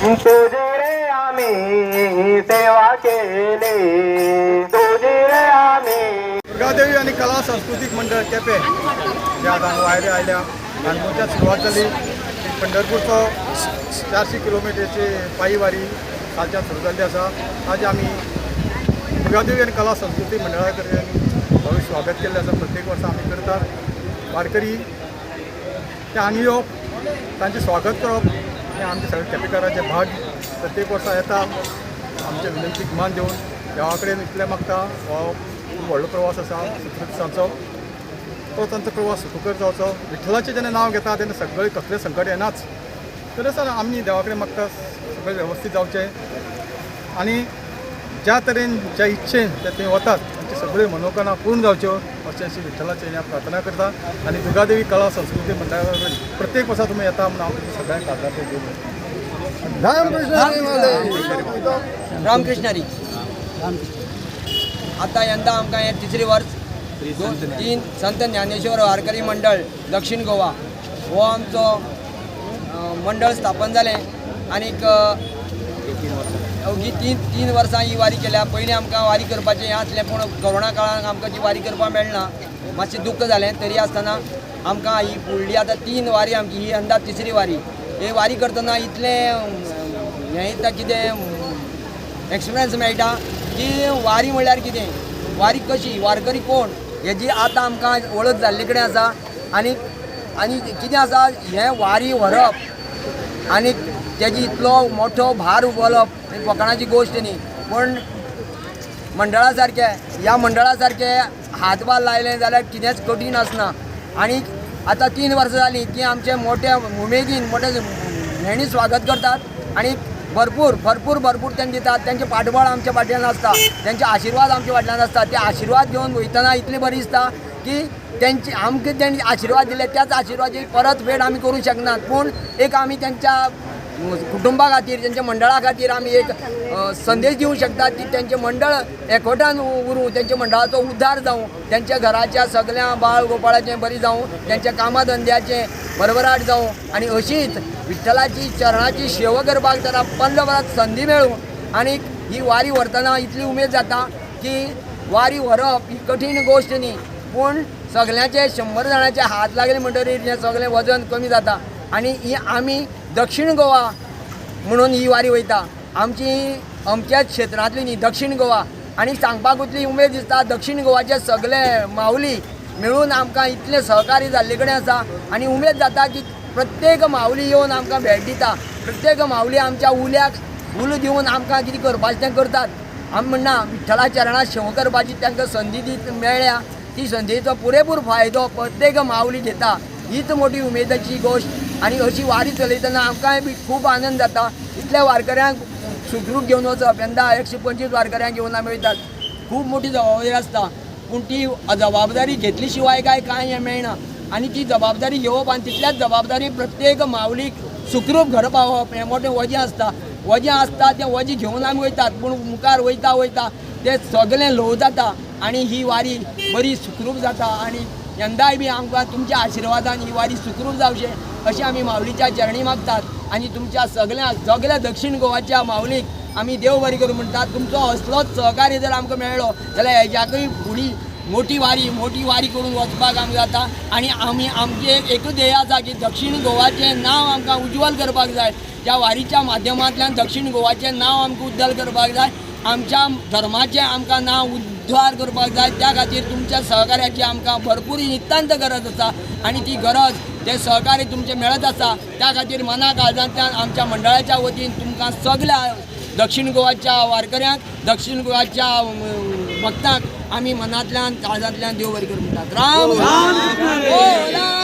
तुझी रे आम्ही सेवा केले. तुझी रे आम्ही दुर्गादेवी आणि कला सांस्कृतिक मंडळ केपें या आतां वायरे आयल्या नागपूरच्या सुरवात जाली ती पंढरपूरचो चारशी किलोमिटरची पायी वारी सुरू जाल्ली आसा आज आमी दुर्गादेवी आनी कला संस्कृती मंडळा कडल्यान भव्य स्वागत केल्लें आसा प्रत्येक वर्सा आमी करतात. वारकरी ते हांगा हो, येवप तांचें स्वागत करप हें आमचे सगळे केपेकाराचे भाग प्रत्येक वर्सा येता. आमचे विनंतीक मान दिवन देवा कडेन इतलें मागता हो खूब व्हडलो प्रवास आसा सतरा दिसांचो तो तांचो प्रवास सुखकर जावचो. विठ्ठलाचें जेन्ना नांव घेता तेन्ना सगळें कसलें संकट येनाच तर आसा आमी देवा कडेन मागता सगळें वेवस्थीत जावचें. आनी ज्या तरेन ज्या इच्छेन ते थंय वतात. तांची सगळ्यो मनोकामना पूर्ण जावच्यो अशें अशी विठ्ठलाचें हांव प्रार्थना करता आनी दुर्गादेवी कला संस्कृती मंडळा प्रत्येक वर्सा तुमी येता म्हणून हांव तुमकां सगळ्यांक कागार दिवन रामकृष्णारी. आता यंदा आमकां हें तिसरी वर्स दोन तीन संत ज्ञानेश्वर वारकरी मंडळ दक्षिण गोवा. हो आमचो मंडळ स्थापन जालें आनीक अवघी तीन तीन वर्सां ही वारी केल्या. पयलीं आमकां वारी करपाचें हें आसलें पूण कोरोना काळान आमकां जी वारी करपाक मेळना मातशें दुख्ख जालें. तरी आसतना आमकां ही फुडली आतां तीन वारी आमची ही यंदा तिसरी वारी. हे वारी करतना इतलें हें येता कितें एक्सपिरियन्स मेळटा की वारी म्हणल्यार कितें? वारी कशी? वारकरी कोण? हेजी आतां आमकां वळख जाल्ले कडेन आसा. आनी आनी कितें आसा? हें वारी व्हरप. आनी तेजी इतलो मोठो भार उखलप ही फकाणाची गोश्ट न्ही. पूण मंडळा सारके ह्या मंडळा सारके हातभार लायले जाल्यार कितेंच कठीण आसना आनी आतां तीन वर्सां जालीं की आमचे मोठ्या उमेदीन मोठे हेणी स्वागत करतात. आनी भरपूर भरपूर भरपूर तें दितात. तेंचे पाठबळ आमच्या फाटल्यान आसता तेंचे आशिर्वाद आमच्या फाटल्यान आसता ते आशिर्वाद घेवन वयतना इतलें बरें दिसता की तेंचे आमकां तेंचे आशिर्वाद दिले त्याच आशिर्वादाची परत फेड आमी करूंक शकनात पूण एक आमी तेंच्या कुटुंबा खातीर तेंच्या मंडळा खातीर आमी एक संदेश दिवंक शकतात की तेंचें मंडळ एकवटान उरूं तेंच्या मंडळाचो उद्धार जावं तेंच्या घराच्या सगळ्या बाळ गोपाळाचें बरी जावं तेंच्या कामा धंद्याचें भरभराट जावं आनी अशीच विठ्ठलाची चरणाची सेवा करपाक ताका पंदरा संदी मेळूं आनी ही वारी व्हरतना इतली उमेद जाता की वारी व्हरप ही कठीण गोश्ट न्ही. पूण सगळ्यांचे शंबर जाणांचे हात लागले म्हणटरीर हें सगळें वजन कमी जाता. आनी ही आमी दक्षिण गोवा म्हणून ही वारी वयता. आमची अमक्याच क्षेत्रांतली न्ही दक्षिण गोवा. आनी सांगपाक उतली उमेद दिसता दक्षिण गोवाचे सगळे माऊली मेळून आमकां इतलें सहकार्य जाल्ले कडेन आसा. आनी उमेद जाता की प्रत्येक माऊली येवन आमकां भेट दिता. प्रत्येक माऊली आमच्या उल्याक उल दिवन आमकां कितें करपाचें तें करतात. आमी म्हणना विठ्ठला चरणां सेवा करपाची तांकां संदी दी मेळ्ळ्या ती संदीचो पुरेपूर फायदो प्रत्येक माऊली घेता. हीच मोठी उमेदाची गोश्ट आनी अशी वारी चलयतना आमकांय बी खूब आनंद जाता इतल्या वारकऱ्यांक सुखरूप घेवन वचप यंदा एकशे पंचवीस वारकऱ्यांक घेवन आमी वयतात खूब मोठी जबाबदारी आसता पूण ती जबाबदारी घेतली शिवाय काय कांय हें मेळना. आनी ती जबाबदारी घेवप आनी तितल्याच जबाबदारी प्रत्येक माऊलीक सुखरूप घर पावप हें मोठें वजें आसता वजें आसता तें वजें घेवन आमी वयतात. पूण मुखार वयता वयता तें सगळें ल्हव जाता. आनी ही वारी बरी सुखरूप जाता. आनी यंदाय बी आमकां तुमच्या आशिर्वादान ही वारी सुखरूप जावचें. अशें आमी माऊलीच्या चरणी मागतात. आनी तुमच्या सगळ्या सगळ्या दक्षिण गोवाच्या माऊलीक आमी देव बरी करूं म्हणटात तुमचो असलोच सहकार्य जर आमकां मेळ्ळो जाल्यार हेज्याकय फुडी मोठी वारी मोठी वारी करून वचपाक आमकां जाता. आनी आमी आमचें एकूच ध्येय आसा की दक्षिण गोवाचें नांव आमकां उज्वल करपाक जाय. त्या वारीच्या माध्यमांतल्यान दक्षिण गोवाचें नांव आमकां उज्जवल करपाक जाय. आमच्या धर्माचें आमकां नांव उद्धार करपाक जाय त्या खातीर तुमच्या सहकार्याची आमकां भरपूर नितांत गरज आसा आनी ती गरज तें सहकार्य तुमचें मेळत आसा त्या खातीर मना काळजांतल्यान आमच्या मंडळाच्या वतीन तुमकां सगल्या दक्षिण गोवाच्या वारकऱ्यांक दक्षिण गोवाच्या भक्तांक आमी मनांतल्यान काळजांतल्यान देव बरें करूं म्हणटात राम राम